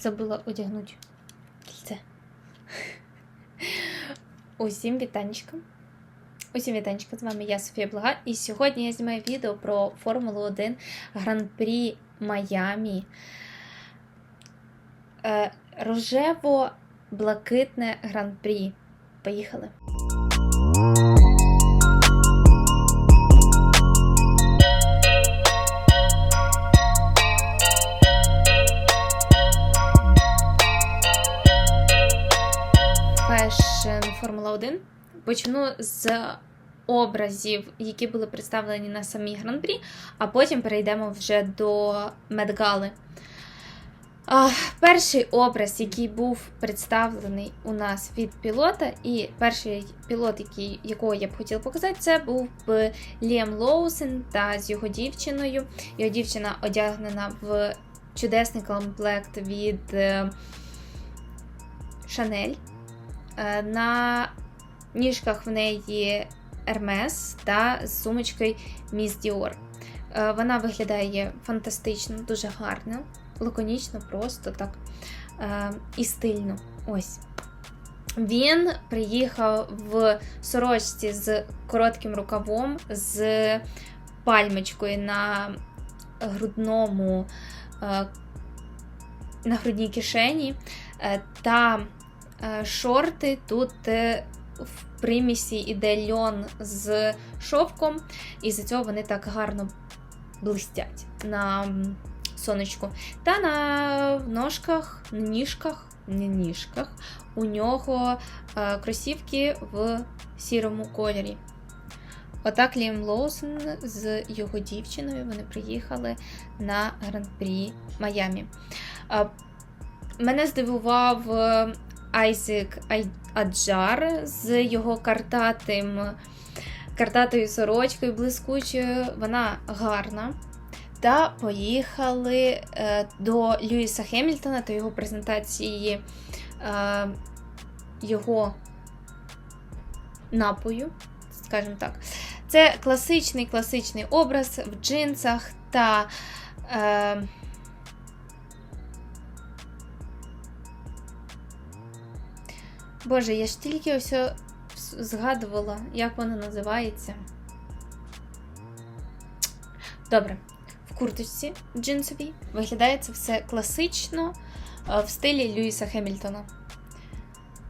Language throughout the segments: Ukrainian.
Забула одягнути кільце. Усім вітанечка. Усім вітанечка, з вами я Софія Блага. І сьогодні я знімаю відео про Формулу 1 Гран-прі Майамі. Е, Рожево-блакитне гран-прі. Поїхали! Формула 1. Почну з образів, які були представлені на самій гран-прі, а потім перейдемо вже до медгали. Перший образ, який був представлений у нас від пілота, і перший пілот, який, якого я б хотіла показати, це був б Ліам Лоусен та з його дівчиною. Його дівчина одягнена в чудесний комплект від е, Шанель. Е, На ніжках в неї Hermes та з сумочкою Miss Dior. Е, Вона виглядає фантастично, дуже гарно, лаконічно, просто так е, і стильно. Ось. Він приїхав в сорочці з коротким рукавом, з пальмочкою на грудному, на грудній кишені. Та шорти тут е, в примісі іде льон з шовком, і за цього вони так гарно блистять на сонечку. Та на ножках, ніжках, не ніжках, у нього е, кросівки в сірому кольорі. Отак Ліам Лоусон з його дівчиною вони приїхали на гран-прі Майамі. Е, Мене здивував е, Айзек Аджар з його картатим, картатою сорочкою блискучою. Вона гарна. Та поїхали е, до Льюіса Хемільтона та його презентації е, його напою, скажімо так. Це класичний класичний образ в джинсах та. Е, Боже, я ж тільки ось згадувала, як воно називається. Добре, в курточці джинсовій виглядає це все класично е, в стилі Льюіса Хемільтона.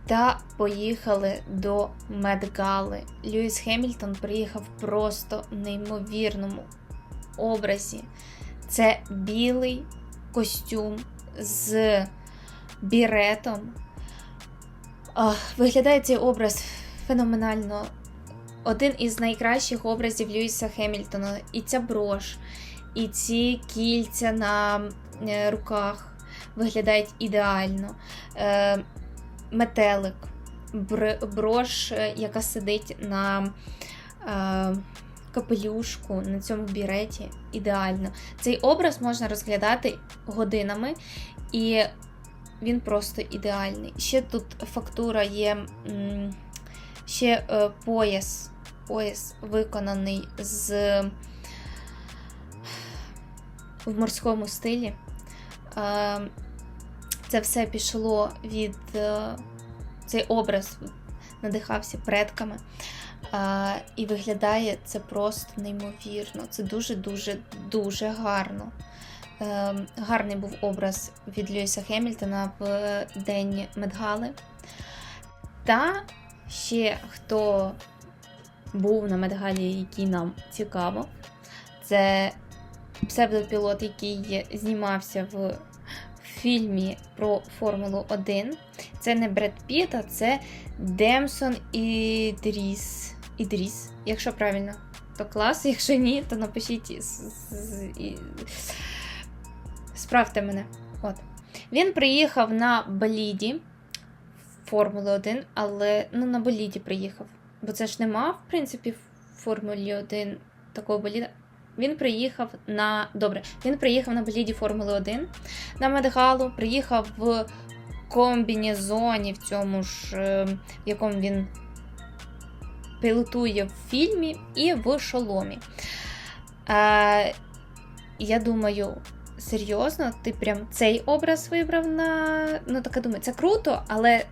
Та поїхали до Медгали. Льюіс Хемільтон приїхав просто в неймовірному образі. Це білий костюм з біретом. Виглядає цей образ феноменально. Один із найкращих образів Льюіса Хемільтона. І ця брош, і ці кільця на е, руках виглядають ідеально. Е, метелик, брош, е, яка сидить на капелюшку, на цьому біреті, ідеально. Цей образ можна розглядати годинами. І він просто ідеальний. Ще тут фактура є ще е, пояс. Пояс виконаний з в морському стилі. Е, Це все пішло від е, цей образ надихався предками. І виглядає це просто неймовірно. Це дуже-дуже дуже гарно. Е, гарний був образ від Льюіса Хемільтона в день Медгали. Та ще хто був на Медгалі, який нам цікаво, це псевдопілот, який знімався в фільмі про Формулу 1. Це не Бред Піт, а це Демсон Ідріс. Ідріс, якщо правильно, то клас. Якщо ні, то напишіть. Справте мене. От. Він приїхав на боліді Формули 1, але ну, на боліді приїхав. Бо це ж нема, в принципі, в Формулі 1 такого боліда. Він приїхав на. Добре, він приїхав на боліді Формули 1 на Медгалу, приїхав в комбінезоні в цьому ж, е, в якому він пілотує в фільмі, і в шоломі. Е, я думаю, серйозно, ти прям цей образ вибрав на. Ну, така думаю, це круто, але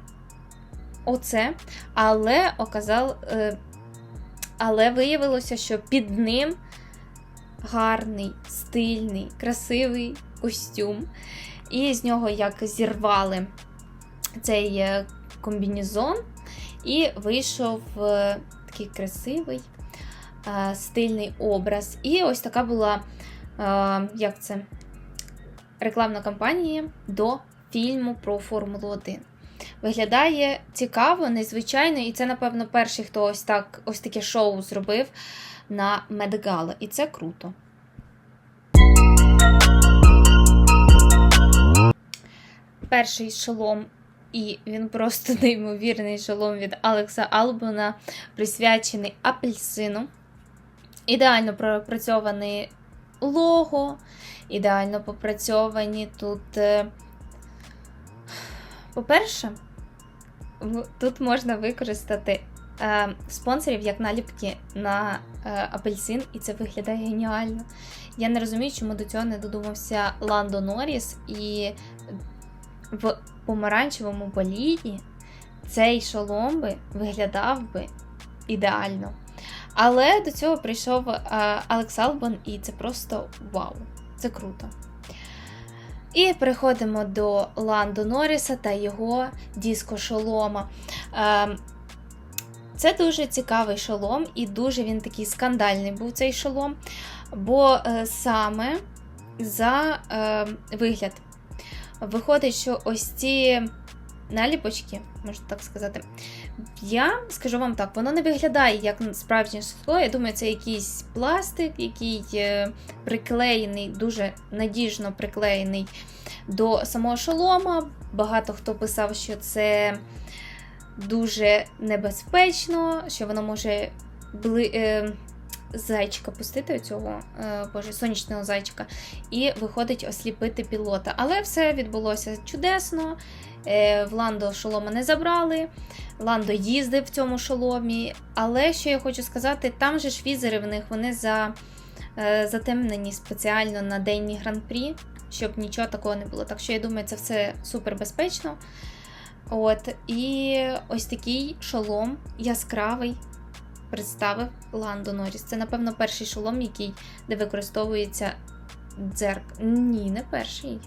оце. Але оказав. Е, але виявилося, що під ним гарний, стильний, красивий костюм. І з нього як зірвали цей е, комбінезон, і вийшов е, такий красивий, стильний образ. І ось така була, як це, рекламна кампанія до фільму про Формулу 1. Виглядає цікаво, незвичайно, і це, напевно, перший, хто ось так ось таке шоу зробив на Медгала. І це круто. Перший шолом, і він просто неймовірний шолом від Алекса Албона, присвячений апельсину. Ідеально пропрацьований лого, ідеально попрацьовані тут. е, По-перше, тут можна використати е, спонсорів як наліпки на е, апельсин, і це виглядає геніально. Я не розумію, чому до цього не додумався Ландо Норріс, і в помаранчевому боліді цей шолом би виглядав би ідеально. Але до цього прийшов е, Алекс Албон, і це просто вау! Це круто. І переходимо до Ландо Норріса та його диско-шолома. Е, Це дуже цікавий шолом, і дуже він такий скандальний був цей шолом, бо е, саме за вигляд. Виходить, що ось ці наліпочки, можна так сказати, я скажу вам так, воно не виглядає як справжнє скло. Я думаю, це якийсь пластик, який е, приклеєний, дуже надіжно приклеєний до самого шолома. Багато хто писав, що це дуже небезпечно, що воно може бли, е, зайчика пустити цього е, боже, сонячного зайчика, і виходить осліпити пілота. Але все відбулося чудесно. Е, в Ландо шолома не забрали. Ландо їздив в цьому шоломі. Але що я хочу сказати, там же ж візери в них вони за, е, затемнені спеціально на денні гран-прі, щоб нічого такого не було. Так що я думаю, це все супер безпечно. От, і ось такий шолом яскравий представив Ландо Норріс. Це, напевно, перший шолом, який де використовується дзерк. Ні, не перший.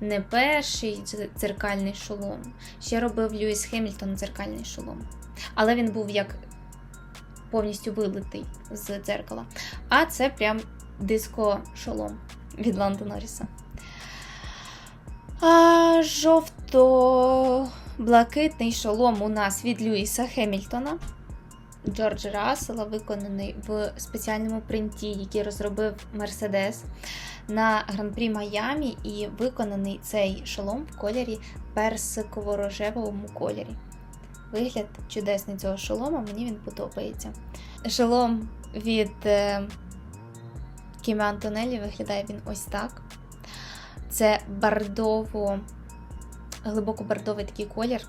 Не перший дзеркальний шолом. Ще робив Льюіс Хемільтон дзеркальний шолом. Але він був як повністю вилитий з дзеркала. А це прям диско-шолом від Ландо Норріса. А жовто-блакитний шолом у нас від Льюіса Хемільтона. Джорджа Рассела, виконаний в спеціальному принті, який розробив Мерседес на гран-прі Майамі, і виконаний цей шолом в кольорі персиково-рожевому кольорі. Вигляд чудесний цього шолома, мені він подобається. Шолом від е, Кіма Антонелі виглядає він ось так. Це бардово, глибоко бардовий такий колір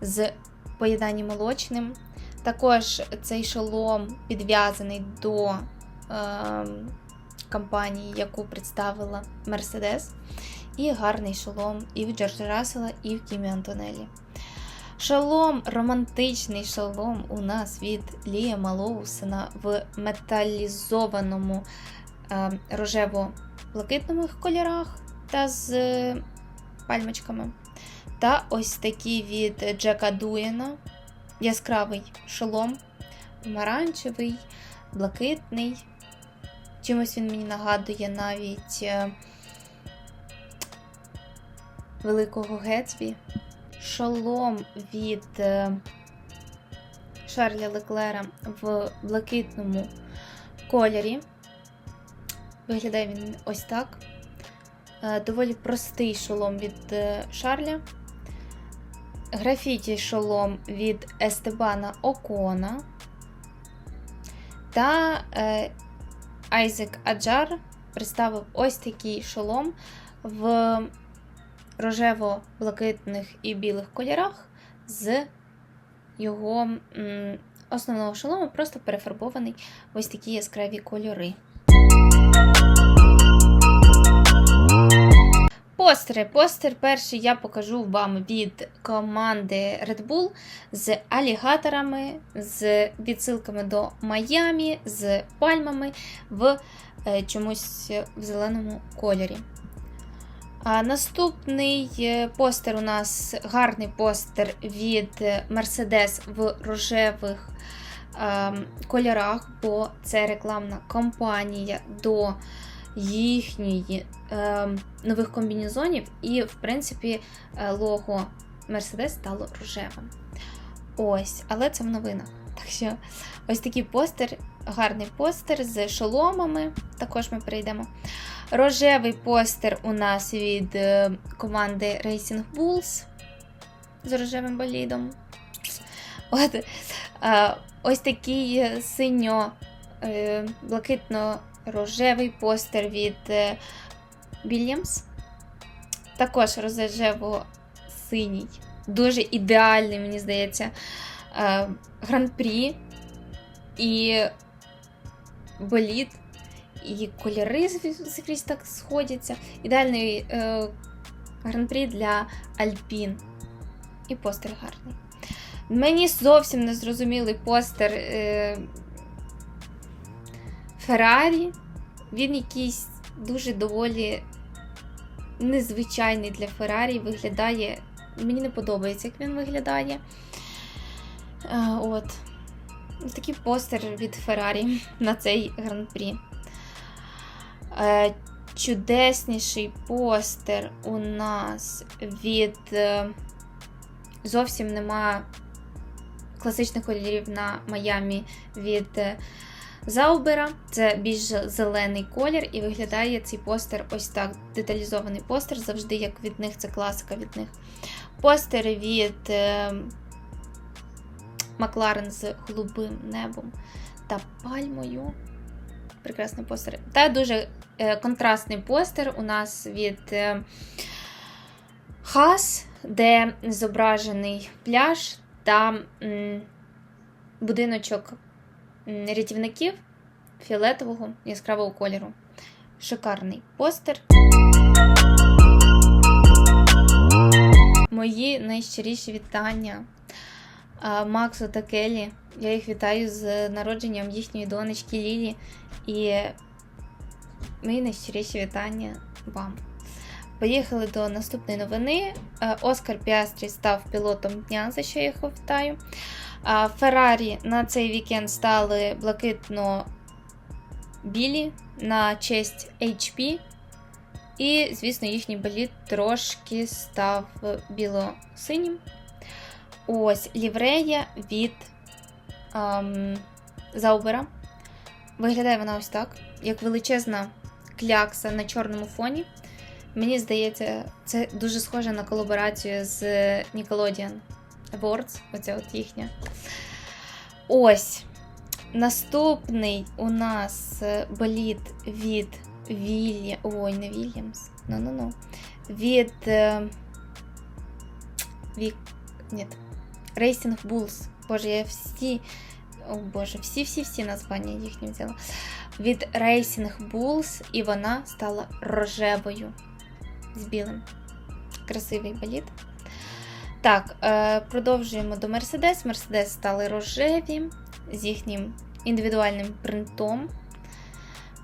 з поєднанням молочним. Також цей шолом підв'язаний до е, компанії, яку представила Mercedes. І гарний шолом і в Джорджа Рассела, і в Кімі Антонелі. Шолом, романтичний шолом у нас від Ліама Лоусена в металізованому е, рожево-блакитному кольорах та з е, пальмочками. Та ось такий від Джека Дуєна. Яскравий шолом, помаранчевий, блакитний. Чимось він мені нагадує навіть е, Великого Гетсбі. Шолом від е, Шарля Леклера в блакитному кольорі. Виглядає він ось так. Е, Доволі простий шолом від Шарля. Графіті шолом від Естебана Окона. Та е, Айзек Аджар представив ось такий шолом в рожево-блакитних і білих кольорах з його м, основного шолому, просто перефарбований в ось такі яскраві кольори. Постери. Постер перший я покажу вам від команди Red Bull з алігаторами, з відсилками до Майамі, з пальмами в е, чомусь в зеленому кольорі. А наступний е, постер у нас гарний постер від Mercedes в рожевих е, кольорах, бо це рекламна кампанія до їхньої е, нових комбінезонів, і, в принципі, е, лого Mercedes стало рожевим. Ось, але це в новинах. Так що ось такий постер, гарний постер з шоломами. Також ми перейдемо. Рожевий постер у нас від е, команди Racing Bulls з рожевим болідом. От, е, ось такий синьо-блакитно-рожевий постер від е, Williams. Також рожево-синій. Дуже ідеальний, мені здається, е, гран-прі і болід, і кольори скрізь так сходяться. Ідеальний е, гран-прі для Альпін. І постер гарний. Мені зовсім не зрозумілий постер Феррарі. Він якийсь дуже доволі незвичайний для Феррарі. Виглядає. Мені не подобається, як він виглядає. От. Такий постер від Феррарі на цей гран-прі. Е, чудесніший постер у нас від. Е, зовсім нема класичних кольорів на Майамі від е, Заубера. Це більш зелений колір, і виглядає цей постер ось так. Деталізований постер, завжди як від них, це класика від них. Постер від е, Макларен з голубим небом та пальмою. Прекрасний постер. Та дуже е, контрастний постер у нас від е, Хас, де зображений пляж та будиночок рятівників фіолетового яскравого кольору. Шикарний постер. Мої найщиріші вітання Максу та Келі. Я їх вітаю з народженням їхньої донечки Лілі. І мої найщиріші вітання вам. Поїхали до наступної новини. Е, Оскар Піастрі став пілотом дня, за що я його вітаю. Феррарі на цей вікенд стали блакитно-білі на честь HP. І, звісно, їхній боліт трошки став біло-синім. Ось ліврея від ем, Заубера. Виглядає вона ось так, як величезна клякса на чорному фоні. Мені здається, це дуже схоже на колаборацію з Nickelodeon Awards. Оця от їхня. Ось. Наступний у нас боліт від Вільям. Ой, не Вільямс. Ну-ну-ну. Від. Е... Вік. Ні. Racing Bulls. Боже, я всі. О Боже, всі-всі-всі названня їхні взяла. Від Racing Bulls, і вона стала рожевою з білим. Красивий боліт. Так, е, продовжуємо до Mercedes. Mercedes стали рожеві з їхнім індивідуальним принтом.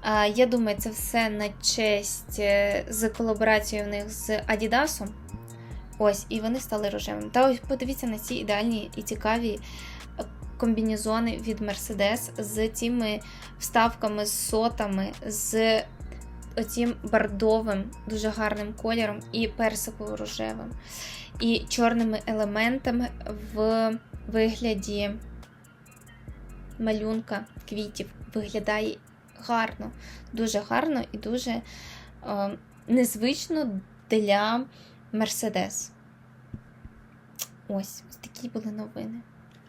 Е, я думаю, це все на честь е, з колаборацією в них з Adidas. Ось, і вони стали рожевими. Та ось подивіться на ці ідеальні і цікаві комбінезони від Mercedes з цими вставками, з сотами, з оцім бордовим, дуже гарним кольором, і персиково-рожевим, і чорними елементами в вигляді малюнка квітів. Виглядає гарно, дуже гарно і дуже е, незвично для Мерседес. Ось, ось такі були новини.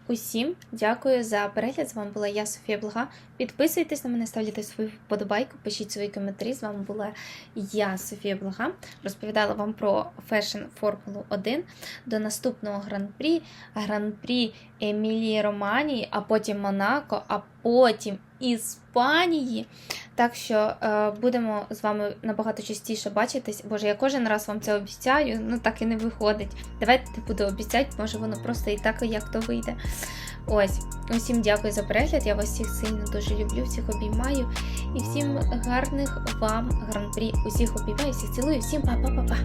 Усім дякую за перегляд. З вами була я, Софія Блага. Підписуйтесь на мене, ставляйте свою вподобайку, пишіть свої коментарі. З вами була я, Софія Блага. Розповідала вам про фешн Формулу 1 до наступного гран-прі, гран-прі Емілії Романії, а потім Монако, а потім Іспанії. Так що е, будемо з вами набагато частіше бачитись. Боже, я кожен раз вам це обіцяю, ну так і не виходить. Давайте буду обіцяти, може воно просто і так, як то вийде. Ось, усім дякую за перегляд. Я вас всіх сильно дуже люблю, всіх обіймаю. І всім гарних вам гран-прі. Усіх обіймаю, всіх цілую, всім па-па-па-па.